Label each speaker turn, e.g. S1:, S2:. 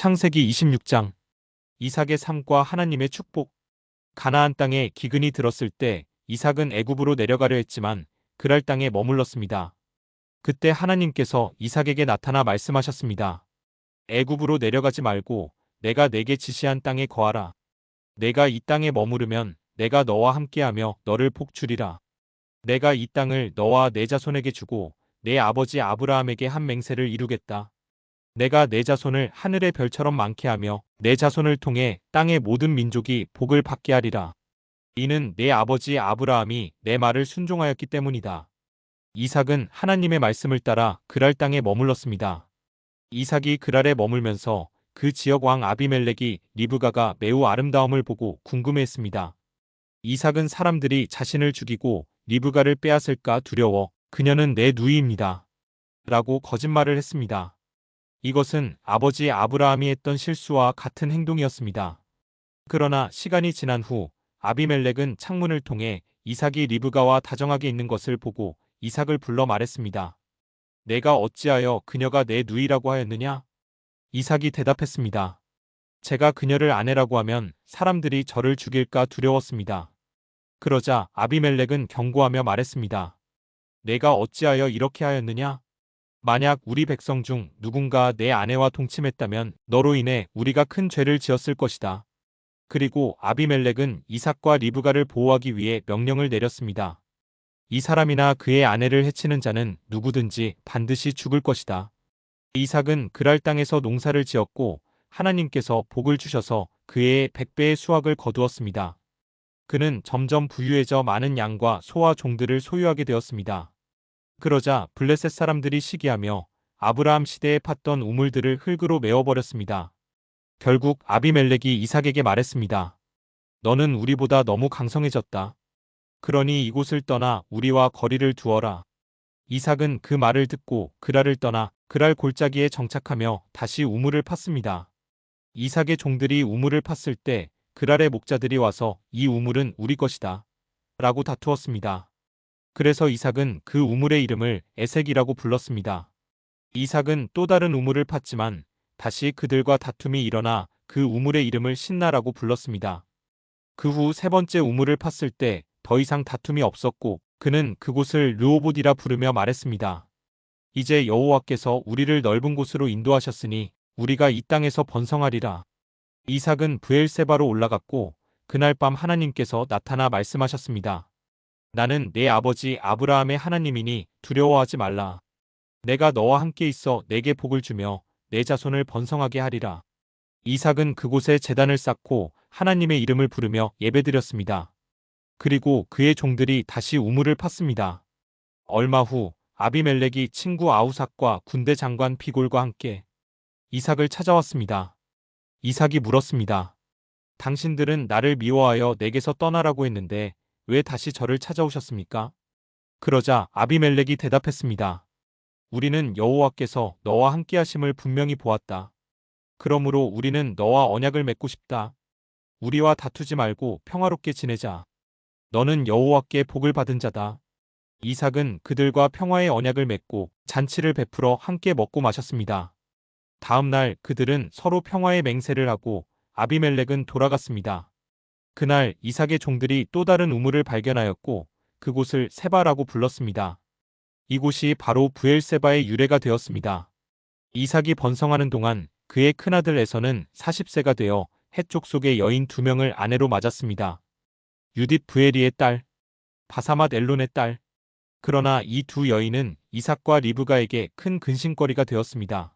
S1: 창세기 26장 이삭의 삶과 하나님의 축복 가나안 땅에 기근이 들었을 때 이삭은 애굽으로 내려가려 했지만 그랄 땅에 머물렀습니다. 그때 하나님께서 이삭에게 나타나 말씀하셨습니다. 애굽으로 내려가지 말고 내가 내게 지시한 땅에 거하라. 내가 이 땅에 머무르면 내가 너와 함께하며 너를 복주리라. 내가 이 땅을 너와 내 자손에게 주고 내 아버지 아브라함에게 한 맹세를 이루겠다. 내가 내 자손을 하늘의 별처럼 많게 하며 내 자손을 통해 땅의 모든 민족이 복을 받게 하리라. 이는 내 아버지 아브라함이 내 말을 순종하였기 때문이다. 이삭은 하나님의 말씀을 따라 그랄 땅에 머물렀습니다. 이삭이 그랄에 머물면서 그 지역 왕 아비멜렉이 리브가가 매우 아름다움을 보고 궁금해했습니다. 이삭은 사람들이 자신을 죽이고 리브가를 빼앗을까 두려워 그녀는 내 누이입니다. 라고 거짓말을 했습니다. 이것은 아버지 아브라함이 했던 실수와 같은 행동이었습니다. 그러나 시간이 지난 후 아비멜렉은 창문을 통해 이삭이 리브가와 다정하게 있는 것을 보고 이삭을 불러 말했습니다. 내가 어찌하여 그녀가 내 누이라고 하였느냐? 이삭이 대답했습니다. 제가 그녀를 아내라고 하면 사람들이 저를 죽일까 두려웠습니다. 그러자 아비멜렉은 경고하며 말했습니다. 내가 어찌하여 이렇게 하였느냐? 만약 우리 백성 중 누군가 내 아내와 동침했다면 너로 인해 우리가 큰 죄를 지었을 것이다. 그리고 아비멜렉은 이삭과 리브가를 보호하기 위해 명령을 내렸습니다. 이 사람이나 그의 아내를 해치는 자는 누구든지 반드시 죽을 것이다. 이삭은 그랄 땅에서 농사를 지었고 하나님께서 복을 주셔서 그의 백배의 수확을 거두었습니다. 그는 점점 부유해져 많은 양과 소와 종들을 소유하게 되었습니다. 그러자 블레셋 사람들이 시기하며 아브라함 시대에 팠던 우물들을 흙으로 메워버렸습니다. 결국 아비멜렉이 이삭에게 말했습니다. 너는 우리보다 너무 강성해졌다. 그러니 이곳을 떠나 우리와 거리를 두어라. 이삭은 그 말을 듣고 그랄을 떠나 그랄 골짜기에 정착하며 다시 우물을 팠습니다. 이삭의 종들이 우물을 팠을 때 그랄의 목자들이 와서 이 우물은 우리 것이다. 라고 다투었습니다. 그래서 이삭은 그 우물의 이름을 에색이라고 불렀습니다. 이삭은 또 다른 우물을 팠지만 다시 그들과 다툼이 일어나 그 우물의 이름을 신나라고 불렀습니다. 그 후 세 번째 우물을 팠을 때 더 이상 다툼이 없었고 그는 그곳을 르오봇이라 부르며 말했습니다. 이제 여호와께서 우리를 넓은 곳으로 인도하셨으니 우리가 이 땅에서 번성하리라. 이삭은 브엘세바로 올라갔고 그날 밤 하나님께서 나타나 말씀하셨습니다. 나는 내 아버지 아브라함의 하나님이니 두려워하지 말라. 내가 너와 함께 있어 내게 복을 주며 내 자손을 번성하게 하리라. 이삭은 그곳에 재단을 쌓고 하나님의 이름을 부르며 예배드렸습니다. 그리고 그의 종들이 다시 우물을 팠습니다. 얼마 후 아비멜렉이 친구 아우삭과 군대 장관 피골과 함께 이삭을 찾아왔습니다. 이삭이 물었습니다. 당신들은 나를 미워하여 내게서 떠나라고 했는데 왜 다시 저를 찾아오셨습니까? 그러자 아비멜렉이 대답했습니다. 우리는 여호와께서 너와 함께 하심을 분명히 보았다. 그러므로 우리는 너와 언약을 맺고 싶다. 우리와 다투지 말고 평화롭게 지내자. 너는 여호와께 복을 받은 자다. 이삭은 그들과 평화의 언약을 맺고 잔치를 베풀어 함께 먹고 마셨습니다. 다음 날 그들은 서로 평화의 맹세를 하고 아비멜렉은 돌아갔습니다. 그날 이삭의 종들이 또 다른 우물을 발견하였고 그곳을 세바라고 불렀습니다. 이곳이 바로 부엘세바의 유래가 되었습니다. 이삭이 번성하는 동안 그의 큰아들 에서는 40세가 되어 해쪽 속의 여인 두 명을 아내로 맞았습니다. 유딧 부에리의 딸, 바사맛 엘론의 딸. 그러나 이 두 여인은 이삭과 리브가에게 큰 근심거리가 되었습니다.